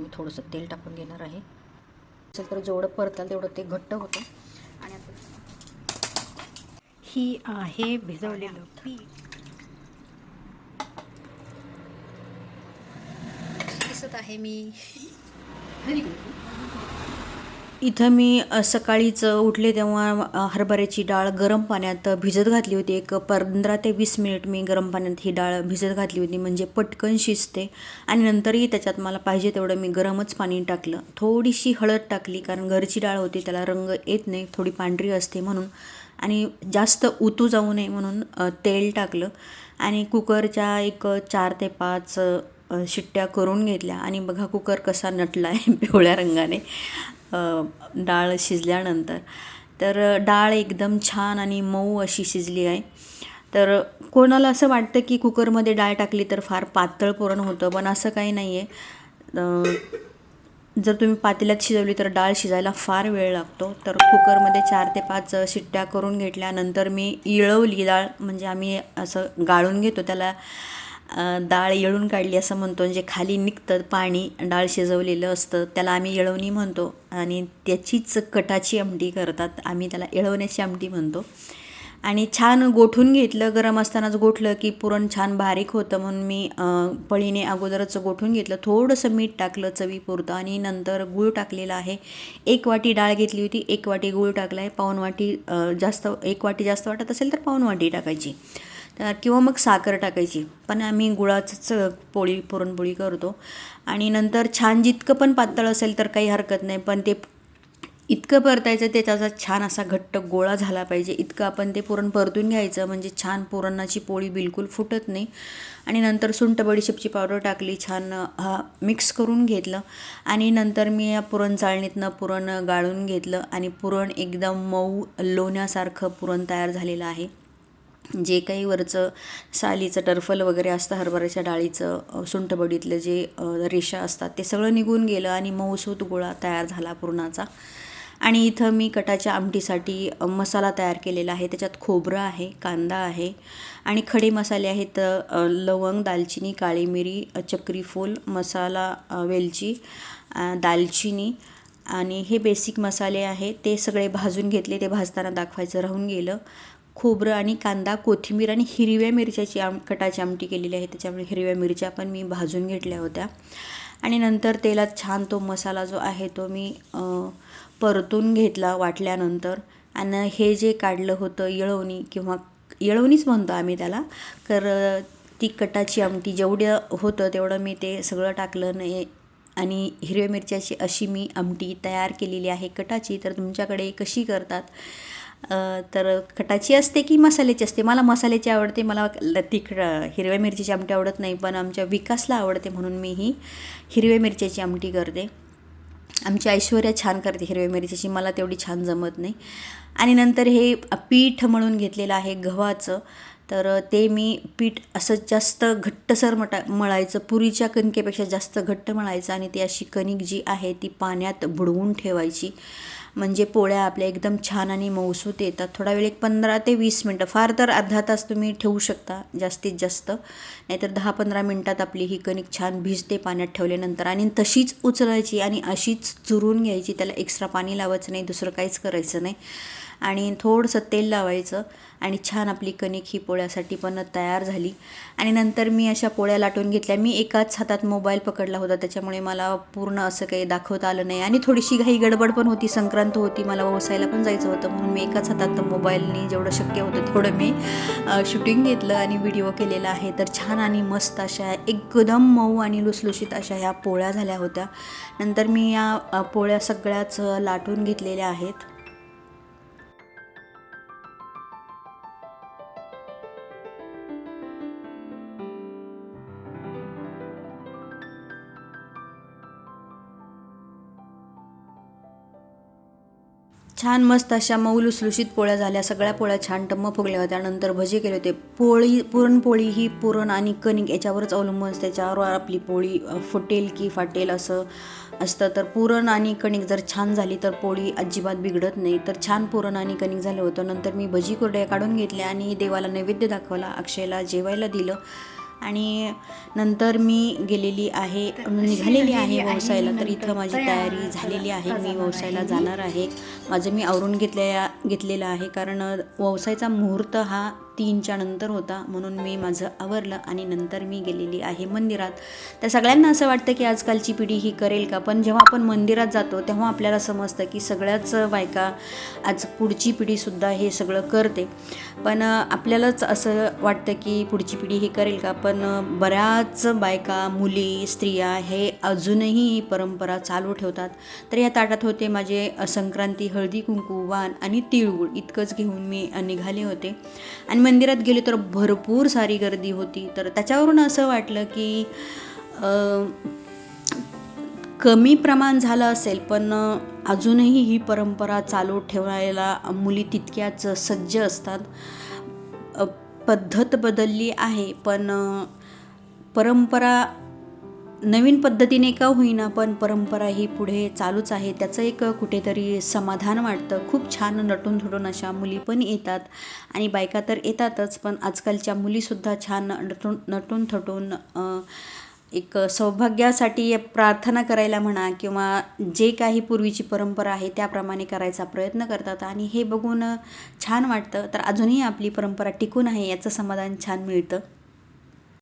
मी थोडंसं तेल टाकून घेणार आहे. असेल तर जेवढं परताल तेवढं ते घट्ट होतं. आणि आता ही आहे भिजवलेलं पीठ. दिसत आहे मी. इथं मी सकाळीच उठले तेव्हा हरभऱ्याची डाळ गरम पाण्यात भिजत घातली होती. एक पंधरा ते वीस मिनिट मी गरम पाण्यात ही डाळ भिजत घातली होती. म्हणजे पटकन शिजते आणि नंतरही त्याच्यात मला पाहिजे तेवढं मी गरमच पाणी टाकलं. थोडीशी हळद टाकली कारण घरची डाळ होती त्याला रंग येत नाही थोडी पांढरी असते म्हणून. आणि जास्त उतू जाऊ नये म्हणून तेल टाकलं आणि कुकरच्या एक चार ते पाच शिट्ट्या करून घेतल्या. आणि बघा कुकर कसा नटला आहे पिवळ्या रंगाने. डाळ शिजल्यानंतर. तर डाळ एकदम छान आणि मऊ अशी शिजली आहे. तर कोणाला असं वाटतं की कुकरमध्ये डाळ टाकली तर फार पातळ पुरण होतं पण असं काही नाही आहे जर तुम्ही पातेल्यात शिजवली तर डाळ शिजायला फार वेळ लागतो. तर कुकरमध्ये चार ते पाच शिट्ट्या करून घेतल्यानंतर मी इळवली डाळ म्हणजे आम्ही असं गाळून घेतो त्याला. डाळ येळून काढली असं म्हणतो. म्हणजे खाली निघतं पाणी डाळ शिजवलेलं असतं त्याला आम्ही येळवणी म्हणतो. आणि त्याचीच कटाची आमटी करतात. आम्ही त्याला येळवण्याची आमटी म्हणतो. आणि छान गोठून घेतलं गरम असतानाच गोठलं की पुरण छान बारीक होतं म्हणून मी पळीने अगोदरच गोठून घेतलं. थोडंसं मीठ टाकलं चवीपुरतं आणि नंतर गूळ टाकलेला आहे. एक वाटी डाळ घेतली होती एक वाटी गूळ टाकला आहे पाऊण वाटी जास्त एक वाटी जास्त वाटत असेल तर पाऊण वाटी टाकायची. किंवा मग साखर टाकायची. पण आम्ही गुळाचंच पोळी पुरणपोळी करतो. आणि नंतर छान जितकं पण पातळ असेल तर काही हरकत नाही. पण ते इतकं परतायचं ते त्याचा छान असा घट्ट गोळा झाला पाहिजे. इतकं आपण ते पुरण परतून घ्यायचं म्हणजे छान पुरणाची पोळी बिलकुल फुटत नाही. आणि नंतर सुंठ बडीशेपची पावडर टाकली छान हा मिक्स करून घेतलं. आणि नंतर मी या पुरण चाळणीतनं पुरण गाळून घेतलं. आणि पुरण एकदम मऊ लोण्यासारखं पुरण तयार झालेलं आहे. जे काही वरचं सालीचं टर्फल वगैरे असतं हरभऱ्याच्या डाळीचं सुंठबडीतलं जे रेषा असतात ते सगळं निघून गेलं आणि मऊसूत गोळा तयार झाला पुरणाचा. आणि इथं मी कटाच्या आमटीसाठी मसाला तयार केलेला आहे. त्याच्यात खोबरं आहे कांदा आहे आणि खडे मसाले आहेत लवंग दालचिनी काळी मिरी चक्रीफूल मसाला वेलची दालचिनी आणि हे बेसिक मसाले आहे. ते सगळे भाजून घेतले ते भाजताना दाखवायचं राहून गेलं. खोबरं आणि कांदा कोथिंबीर आणि हिरव्या मिरच्याची आम कटाची आमटी केलेली आहे. त्याच्यामुळे हिरव्या मिरच्या पण मी भाजून घेतल्या होत्या. आणि नंतर तेलात छान तो मसाला जो आहे तो मी परतून घेतला वाटल्यानंतर. आणि हे जे काढलं होतं येळवणी किंवा येळवणीच म्हणतो आम्ही त्याला. तर ती कटाची आमटी जेवढं होतं तेवढं मी ते सगळं टाकलं नाही आणि हिरव्या मिरच्याची अशी मी आमटी तयार केलेली आहे कटाची. तर तुमच्याकडे कशी करतात? तर खटाची असते की मसाल्याची असते? मला मसाल्याची आवडते. मला ल- हिरव्या मिरचीची आमटी आवडत नाही पण आमच्या विकासला आवडते म्हणून मी ही हिरव्या मिरच्याची आमटी करते. आमची ऐश्वर्या छान करते हिरव्या मिरच्याची. मला तेवढी छान जमत नाही. आणि नंतर हे पीठ म्हणून घेतलेलं आहे गव्हाचं. तर ते मी पीठ असं जास्त घट्टसर मटा मळायचं. पुरीच्या कणकेपेक्षा जास्त घट्ट मळायचं आणि ती अशी कणिक जी आहे ती पाण्यात बुडवून ठेवायची. म्हणजे पोळ्या आपल्या एकदम छान आणि मऊसूत येतात. थोडा वेळ एक पंधरा ते वीस मिनटं फार तर अर्धा तास तुम्ही ठेवू शकता जास्तीत जास्त. नाहीतर दहा पंधरा मिनटात आपली ही कणिक छान भिजते पाण्यात ठेवल्यानंतर आणि तशीच उचलायची आणि अशीच चुरून घ्यायची त्याला एक्स्ट्रा पाणी लावायचं नाही दुसरं काहीच करायचं नाही. आणि थोडंसं तेल लावायचं आणि छान आपली कणिक ही पोळ्यासाठी पण तयार झाली. आणि नंतर मी अशा पोळ्या लाटून घेतल्या. मी एकाच हातात मोबाईल पकडला होता त्याच्यामुळे मला पूर्ण असं काही दाखवता आलं नाही. आणि थोडीशी घाई गडबड पण होती संक्रांत होती. मला वसायला पण जायचं होतं. म्हणून मी एकाच हातात मोबाईलनी जेवढं शक्य होतं तेवढं मी शूटिंग घेतलं आणि व्हिडिओ केलेला आहे. तर छान आणि मस्त अशा एकदम मऊ आणि लुसलुशीत अशा ह्या पोळ्या झाल्या होत्या. नंतर मी या पोळ्या सगळ्याच लाटून घेतलेल्या आहेत. छान मस्त अशा मऊ लुसलुशीत पोळ्या झाल्या. सगळ्या पोळ्या छान टम्म फुगल्या होत्या. नंतर भजे केले होते. पोळी पुरणपोळी ही पुरण आणि कणिक याच्यावरच अवलंबून असते. त्याच्यावर आपली पोळी फुटेल की फाटेल असं असतं. तर पुरण आणि कणिक जर छान झाली तर पोळी अजिबात बिघडत नाही. तर छान पुरण आणि कणिक झालं होतं. नंतर मी भजी कुरड्या काढून घेतल्या आणि देवाला नैवेद्य दाखवला. अक्षयला जेवायला दिलं. आणि नंतर मी गेलेली आहे निघालेली आहे व्यवसायाला. तर इथं माझी तयारी झालेली आहे. मी व्यवसायाला जाणार आहे. माझं मी आवरून घेतलेल्या घेतलेलं आहे कारण व्यवसायाचा मुहूर्त हा तीनच्या नंतर होता म्हणून मी माझं आवरलं आणि नंतर मी गेलेली आहे मंदिरात. तर सगळ्यांना असं वाटतं की आजकालची पिढी ही करेल का? पण जेव्हा आपण मंदिरात जातो तेव्हा आपल्याला समजतं की सगळ्याच बायका आज पुढची पिढीसुद्धा हे सगळं करते. पण आपल्यालाच असं वाटतं की पुढची पिढी हे करेल का? पण बऱ्याच बायका मुली स्त्रिया हे अजूनही ही परंपरा चालू ठेवतात. तर या ताटात होते माझे संक्रांती हळदी कुंकू वाण आणि तिळगुळ. इतकंच घेऊन मी निघाले होते. आणि मंदिरात गेले तर भरपूर सारी गर्दी होती. तर त्याच्यावरून असं वाटलं की कमी प्रमाण झालं असेल पण अजूनही ही परंपरा चालू ठेवायला मुली तितक्याच सज्ज असतात. पद्धत बदलली आहे पण परंपरा नवीन पद्धतीने का होईना पण परंपरा ही पुढे चालूच आहे. त्याचं एक कुठेतरी समाधान वाटतं. खूप छान नटून थोडून अशा मुली पण येतात आणि बायका तर येतातच पण आजकालच्या मुलीसुद्धा छान नटून नटून थटून एक सौभाग्यासाठी प्रार्थना करायला म्हणा किंवा जे काही पूर्वीची परंपरा आहे त्याप्रमाणे करायचा प्रयत्न करतात आणि हे बघून छान वाटतं. तर अजूनही आपली परंपरा टिकून आहे याचं समाधान छान मिळतं.